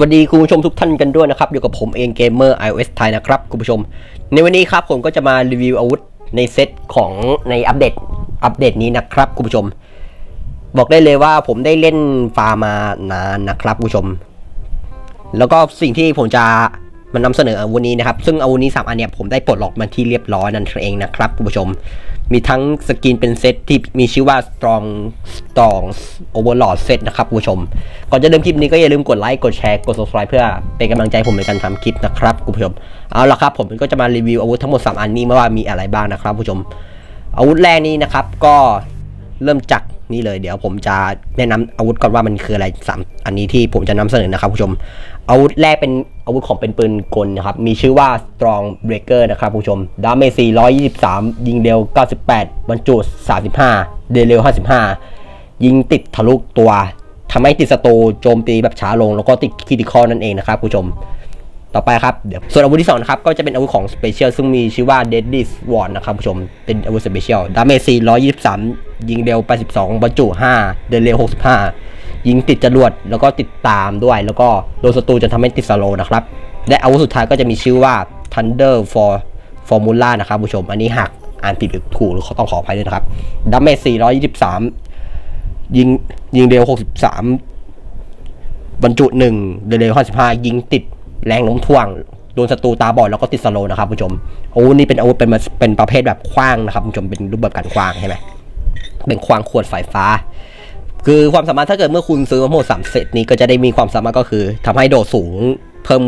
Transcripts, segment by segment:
วัสดีคุณผู้ชมทุกท่านกันด้วยนะครับ อยู่กับผมเองเกมเมอร์ iOS ไทยนะครับคุณผู้ชม ในวันนี้ครับผมก็จะมารีวิวอาวุธในเซตของในอัปเดตอัปเดตนี้นะครับคุณผู้ชม บอกได้เลยว่าผมได้เล่นฟาร์มานานนะครับคุณผู้ชม แล้วก็สิ่งที่ผมจะมานำเสนออาวุธนี้นะครับ ซึ่งอาวุธนี้สามอันเนี่ยผมได้ปลดล็อกมันที่เรียบร้อยนั่นเองนะครับคุณผู้ชม มีทั้งสกินเป็นเซตที่มีชื่อว่า strong strong overlord set นะครับผู้ชม ก่อนจะเริ่มคลิปนี้ก็อย่าลืมกดไลค์กดแชร์กด subscribe เพื่อเป็นกำลังใจผมในการทำคลิปนะครับคุณผู้ชม เอาละครับ ผมก็จะมารีวิวอาวุธทั้งหมด 3 อันนี้มาว่ามีอะไรบ้างนะครับผู้ชม อาวุธแรกนี้นะครับก็เริ่มจาก นี่เลยเดี๋ยวผมจะแนะนำอาวุธก่อนว่ามันคืออะไรสามอันนี้ที่ผมจะนำเสนอนะครับผู้ชม อาวุธแรกเป็นอาวุธของเป็นปืนกลนะครับ มีชื่อว่า strong breaker นะครับผู้ชม ดาเมจ423 ยิงเร็ว 98 บรรจุ 35 เดเร็ว 55 ยิงติดทะลุตัวทำให้ติดสตูโจมตีแบบช้าลง แล้วก็ติดคิติคอนั่นเองนะครับผู้ชม ต่อไปครับเดี๋ยวส่วนอาวุธที่สองนะครับก็จะเป็นอาวุธของสเปเชียลซึ่งมีชื่อว่า Deadly Sword นะครับผู้ชมเป็นอาวุธสเปเชียลดาเมจ423 ยิงเร็ว 82บรรจุ5 เดินเร็ว 65 ยิงติดจรวดแล้วก็ติดตามด้วย แล้วก็โดนศัตรูจะทำให้ติดสโลนะครับ และอาวุธสุดท้ายก็จะมีชื่อว่า Thunder for Formula นะครับผู้ชม อันนี้หากอ่านผิดหรือถูกหรือเขาต้องขออภัยด้วยนะครับดาเมจ423 ยิงยิงเร็ว 63 บรรจุหนึ่งเร็วห้าสิบห้ายิงติด แรงโน้มถ่วงโดนศัตรูตาบอดแล้วก็ติดสโลว์นะครับผู้ชมอาวุธนี้เป็นอาวุธเป็นเป็นประเภทแบบคว้างนะครับผู้ชมเป็นรูปแบบการคว้างใช่ไหมเป็นคว้างขวดสายฟ้า คือความสามารถถ้าเกิดเมื่อคุณซื้อมาหมดสามเซตนี้ก็จะได้มีความสามารถก็คือทำให้โดดสูงเพิ่ม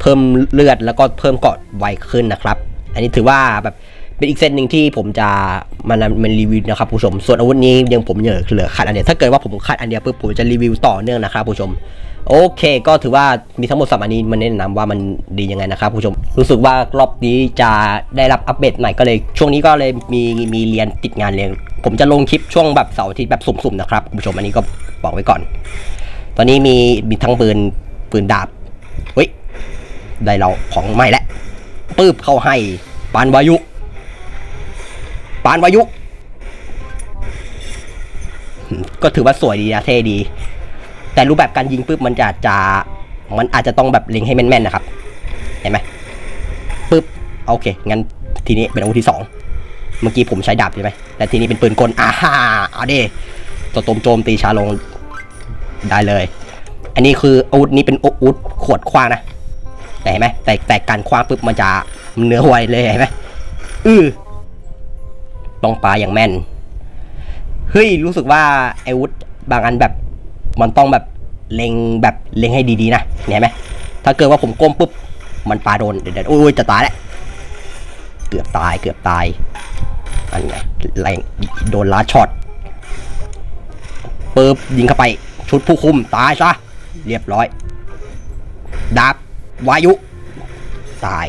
เพิ่มเลือดแล้วก็เพิ่มเกาะไวขึ้นนะครับ อันนี้ถือว่าแบบเป็นอีกเซตหนึ่งที่ผมจะมานำมันรีวิวนะครับผู้ชม ส่วนอาวุธนี้ยังผมเหลือเหลือขาดอันเดียวถ้าเกิดว่าผมขาดอันเดียวปุ๊บผมจะรีวิวต่อเนื่องนะครับผู้ชม โอเค ก็ถือว่ามีทั้งหมดสามอันนี้มันแนะนำว่ามันดียังไงนะครับผู้ชม รู้สึกว่ารอบนี้จะได้รับอัปเดตใหม่ก็เลย ช่วงนี้ก็เลยมีมีเรียนติดงานเรียนผมจะลงคลิปช่วงแบบเสาร์อาทิตย์แบบสุ่มๆนะครับผู้ชมอันนี้ก็บอกไว้ก่อน ตอนนี้มีมีทั้งปืนปืนดาบเฮ้ยได้เราของใหม่แล้วปื้บเข้าให้ปานวายุ ปานวายุ ก็ถือว่าสวยดีนะเท่ดี แต่รูปแบบการยิงปุ๊บมันจะจะมันอาจจะต้องแบบเล็งให้แม่นๆนะครับ เห็นไหมปุ๊บโอเค งั้นทีนี้เป็นอาวุธที่สองเมื่อกี้ผมใช้ดาบใช่ไหมแต่ทีนี้เป็นปืนกลอาฮ่าเอาดิตัวตมโจมตีชาลงได้เลย อันนี้คืออาวุธนี้เป็นอาวุธขวดคว้างนะแต่เห็นไหมแต่แต่การคว้างปุ๊บมันจะเนื้อไวเลยเห็นไหมอือต้องปลาอย่างแม่นเฮ้ยรู้สึกว่าอาวุธบางอันแบบ มันต้องแบบเล็งแบบเล็งให้ดีๆนะเห็นไหมถ้าเกิดว่าผมก้มปุ๊บมันปาโดนเดี๋ยวๆโอ้ยจะตายแล้วเกือบตายเกือบตายอันไงแรงโดนล้าช็อตปึ๊บยิงเข้าไปชุดผู้คุมตายซะเรียบร้อยดาบวายุ ตาย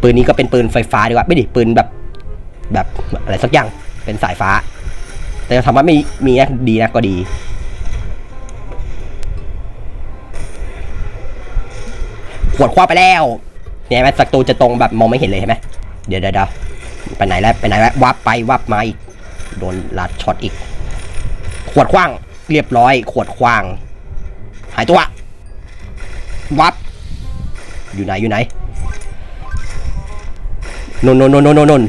ปืนนี้ก็เป็นปืนไฟฟ้าดีกว่า ไม่ดิปืนแบบ แบบอะไรสักอย่างเป็นสายฟ้า แต่ถามว่าไม่มีนะดีนะก็ดี ขวดคว้าไปแล้ว เนี่ยเห็นไหมศัตรูจะตรงแบบมองไม่เห็นเลยเห็นไหมเดี๋ยวเดี๋ยวเดี๋ยวไปไหนแล้วไปไหนแล้ววับไปวับมาอีก โดนลัดช็อตอีก ขวดคว้างเรียบร้อย ขวดคว้าง หายตัววับ อยู่ไหนอยู่ไหนนนนนนนนน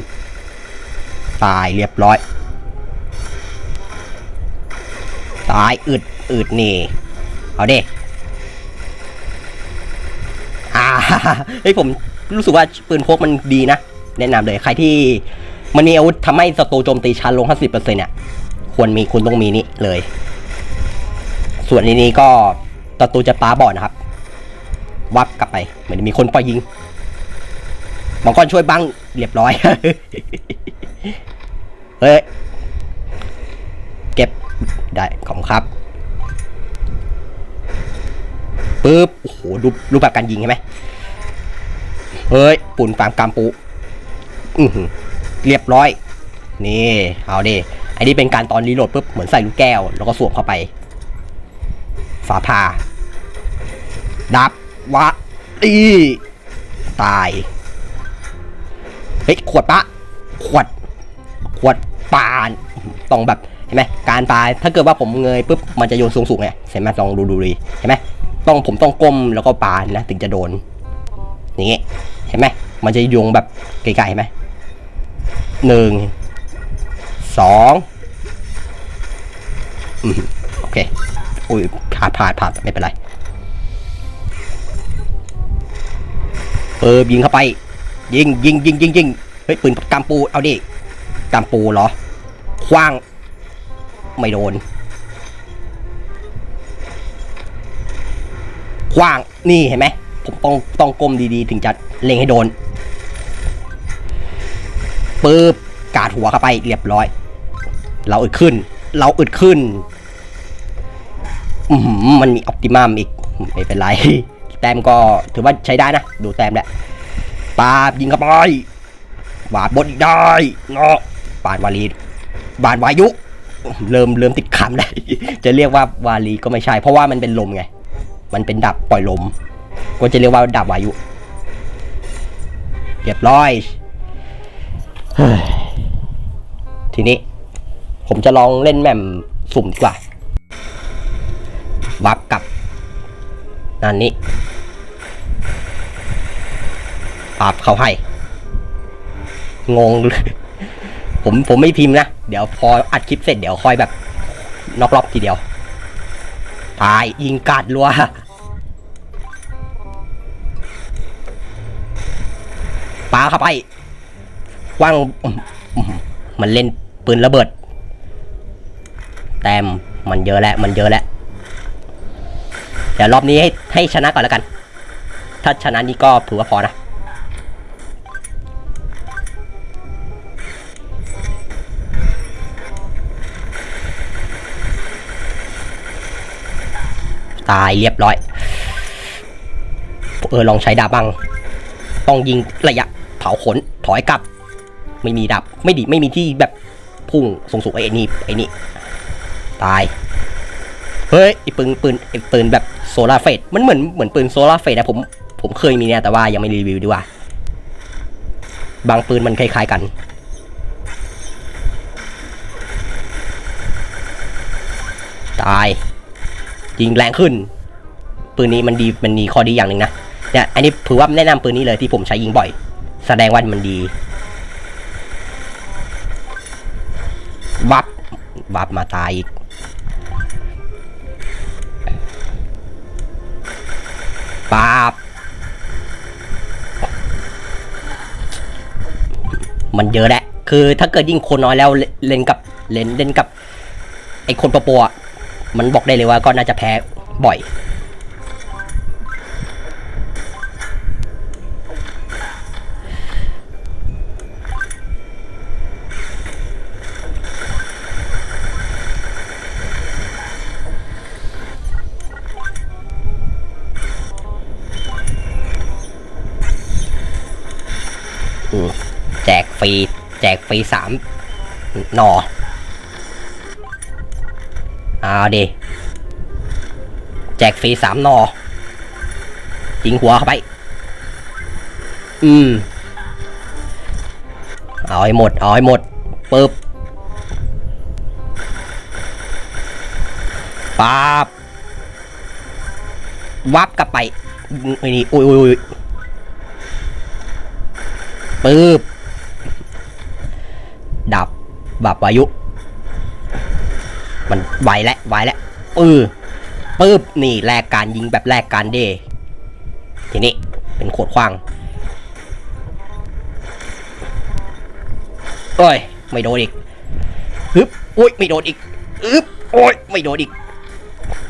ตายเรียบร้อย ตายอึดอึดนี่ เอาเด้อ่าเฮ้ยผมรู้สึกว่าปืนพกมันดีนะ แนะนำเลยใครที่มันมีอาวุธทำให้ศัตรูโจมตีช้าลง 50%เนี่ยควรมีคุณต้องมีนี่เลย ส่วนนี้นี้ก็ศัตรูจะปาบอดนะครับ วับกลับไป เหมือนมีคนปล่อยยิงบางคนช่วยบังเรียบร้อย เฮ้ย ได้ขอบครับปึ๊บโอ้โหดูรูปแบบการยิงใช่ไหมเฮ้ย ปุ่นฟาร์มกามปูอือเรียบร้อย นี่ เอาดิไอ้นี่เป็นการตอนรีโหลดปุ๊บ เหมือนใส่ลูกแก้ว แล้วก็สวมเข้าไป ฝาผ่า ดับ วะอีตาย เฮ้ย ขวดปะ ขวด ขวดปาน ต้องแบบ เห็นไหมการปาถ้าเกิดว่าผมเงยปุ๊บมันจะโยนสูงสูงไงเห็นไหมลองดูดูดีเห็นไหมต้องผมต้องก้มแล้วก็ปานะถึงจะโดน อย่างเงี้ยเห็นไหมมันจะโยงแบบไกลๆเห็นไหมหนึ่งสองอืมโอเคอุ้ยพลาดพลาดพลาดไม่เป็นไรเปิบยิงเข้าไป ยิงยิงยิงยิงยิงเฮ้ยปืนกำปูเอาดิกำปูเหรอคว้าง ไม่โดนคว้างนี่เห็นไหมผมต้องต้องก้มดีๆ ถึงจะเล็งให้โดนปึ๊บกาดหัวเข้าไปเรียบร้อย เราอึดขึ้น เราอึดขึ้นอือหือมันมีออปติมัมอีก ไม่เป็นไร แต้มก็ถือว่าใช้ได้นะ ดูแต้มแหละปาบยิงเข้าไปบาดบดได้เนาะปาดวารีบาดวายุ เริ่มเริ่มติดคำได้ จะเรียกว่าวาลีก็ไม่ใช่ เพราะว่ามันเป็นลมไง มันเป็นดับปล่อยลม ก็จะเรียกว่าดับวายุ เรียบร้อย ทีนี้ ผมจะลองเล่นแมมสุ่มดีกว่า วับกับนั่นนี้ปรับเขาให้ งง ผมผมไม่พิมพ์นะ เดี๋ยวพออัดคลิปเสร็จเดี๋ยวค่อยแบบนอกรอบทีเดียว ตายยิงกัดรัวปาเข้าไปว่างมันเล่นปืนระเบิด แต้มมันเยอะแล้วมันเยอะแล้วเดี๋ยวรอบนี้ให้ให้ชนะก่อนแล้วกัน ถ้าชนะนี้ก็ถือว่าพอนะ ตายเรียบร้อย เออลองใช้ดาบบ้าง ต้องยิงระยะเผาขนถอยกลับ ไม่มีดับ ไม่ดีไม่มีที่แบบพุ่งสูงสูงไอ้นี่ไอ้นี่ตาย เฮ้ยไอ้ปืนปืนไอ้ปืนแบบโซลาเฟสมันเหมือนเหมือนปืนโซลาเฟสนะผมผมเคยมีเนี่ยแต่ว่ายังไม่รีวิวดีกว่า บางปืนมันคล้ายๆกันตาย ยิงแรงขึ้น ปืนนี้มันดีมันมีข้อดีอย่างหนึ่งนะเนี่ยอันนี้ถือว่าแนะนำปืนนี้เลยที่ผมใช้ยิงบ่อย แสดงว่ามันดีวับวับมาตายอีกปาบมันเยอะแหละ คือถ้าเกิดยิ่งคนน้อยแล้วเล่นกับเล่นเล่นกับ ไอคนปรๆอะ มันบอกได้เลยว่าก็น่าจะแพ้บ่อยอืมแจกฟรี แจกฟรีสามหน่อ เอาดิแจกฟรีสามนอยิงหัวเข้าไป อืม เอาให้หมด เอาให้หมดปึ๊บปาบวับกลับไปไอ้นี่อุ้ยอุ้ยอุ้ยปึ๊บ ดับ บับวายุ มันไวแล้ว ไวแล้วปื้อปึ๊บนี่แลกการยิงแบบแลกการเดทีนี้เป็นโคตรขว้างโอ้ยไม่โดนอีกฮึบอุ้ยไม่โดนอีกอึบโอ้ยไม่โดนอีก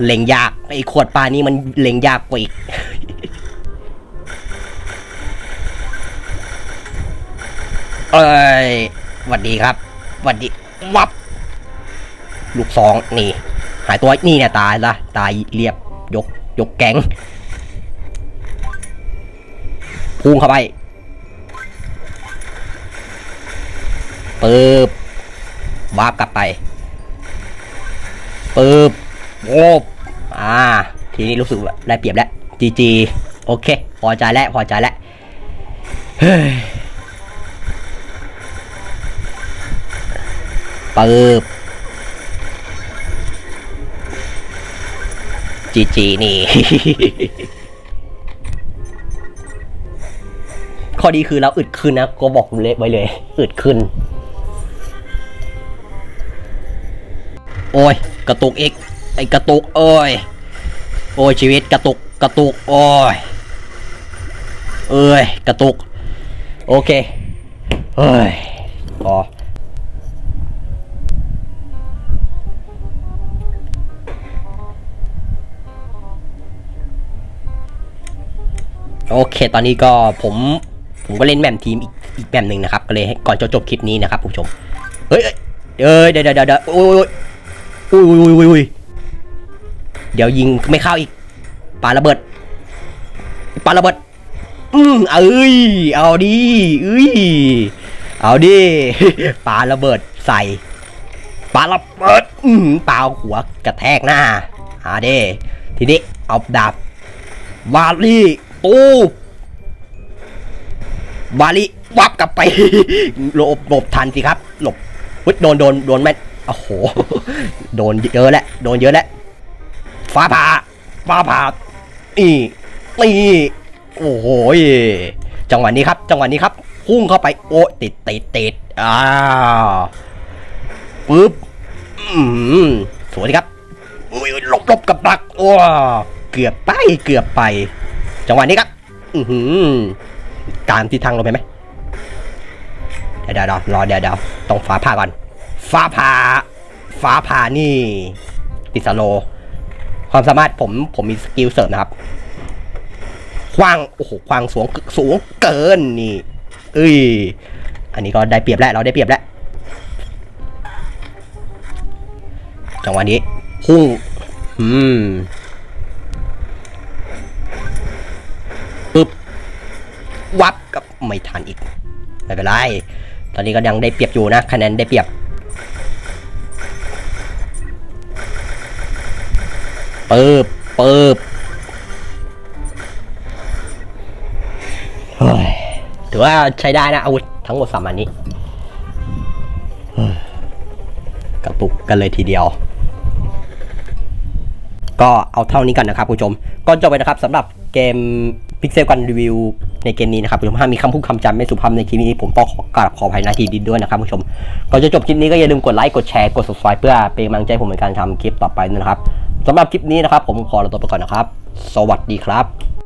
เล็งยากไอ้ขวดปลานี่มันเล็งยากกว่าอีกเอ้ยหวัดดีครับหวัดดี วับ ลูกสองนี่ หายตัวนี่เนี่ยตายละตายเรียบยกยกแก๊งพุ่งเข้าไปปึ๊บวาบกลับไปปึ๊บโอ้อ่า ทีนี้รู้สึกได้เปรียบแล้วจีจีโอเค พอใจแล้ว พอใจแล้วเฮ้ยปึ๊บ จีจีนี่ ข้อดีคือเราอึดขึ้นนะ ก็บอกเละไว้เลย อึดขึ้น โอ้ย กระตุกอีก ไอกระตุก โอ้ย โอ้ย ชีวิตกระตุก กระตุก โอ้ย เอ้ย กระตุก โอเค เฮ้ยพอ โอเค ตอนนี้ก็ผมผมก็เล่นแมมทีมอีกอีกแมมหนึ่งนะครับ ก็เลยก่อนจะจบคลิปนี้นะครับผู้ชม เฮ้ยเอ้ยเดี๋ยวเดี๋ยวเดี๋ยวโอ้ยโอ้ยโอ้ยโอ้ยโอ้ยเดี๋ยวยิงไม่เข้าอีกปาระเบิดปาระเบิด อืมเอ้ย เอาดิเอ้ย เอาดิปาระเบิดใส่ปาระเบิด อืมป่าหัวกระแทกหน้าหาเด้ทีนี้เอาดาบวาลี ตู้วาลีวับกลับไปหลบหลบทันสิครับ หลบฮ้ยโดนโดนโดนแม่โอ้โห โดนเยอะแล้วโดนเยอะแล้วฟ้าผ่าฟ้าผ่าอีนี่โอ้โหจังหวะนี้ครับ จังหวะนี้ครับพุ่งเข้าไปโอ้ติดติดติดอ้าวปึ๊บอืมสวยดีครับหลบหลบกับดักโอ้เกือบไปเกือบไป จังหวะนี้ครับ อือหือตามที่ทางลงไปไหมเดี๋ยวเดี๋ยวรอเดี๋ยวเดี๋ยวต้องฟ้าผ่าก่อน ฟ้าผ่า ฟ้าผ่านี่ติดสโล ความสามารถผมผมมีสกิลเสริมนะครับคว้างโอ้โหคว้างสูงสูงเกินนี่ เอ้ย อันนี้ก็ได้เปรียบแล้วเราได้เปรียบแล้วจังหวะนี้พุ่งอืม วับกับไม่ทันอีก ไม่เป็นไร ตอนนี้ก็ยังได้เปรียบอยู่นะคะแนนได้เปรียบเปิบเปิบเฮ้ยถือว่าใช้ได้นะอาวุธทั้งหมดสามอันนี้เฮ้ยกระตุกกันเลยทีเดียว ก็เอาเท่านี้กันนะครับคุณผู้ชมก่อนจบไปนะครับสำหรับเกมพิกเซลกันรีวิว ในเกมนี้นะครับผู้ชมถ้ามีคำพูดคำจำไม่สุภาพในคลิปนี้ผมต้องขอกราบขออภัยนาทีดินด้วยนะครับผู้ชมก่อนจะจบคลิปนี้ก็อย่าลืมกดไลค์กดแชร์กด subscribe เพื่อเป็นกำลังใจผมในการทำคลิปต่อไปนะครับสำหรับคลิปนี้นะครับ ผมขอลาตัวไปก่อนนะครับ สวัสดีครับ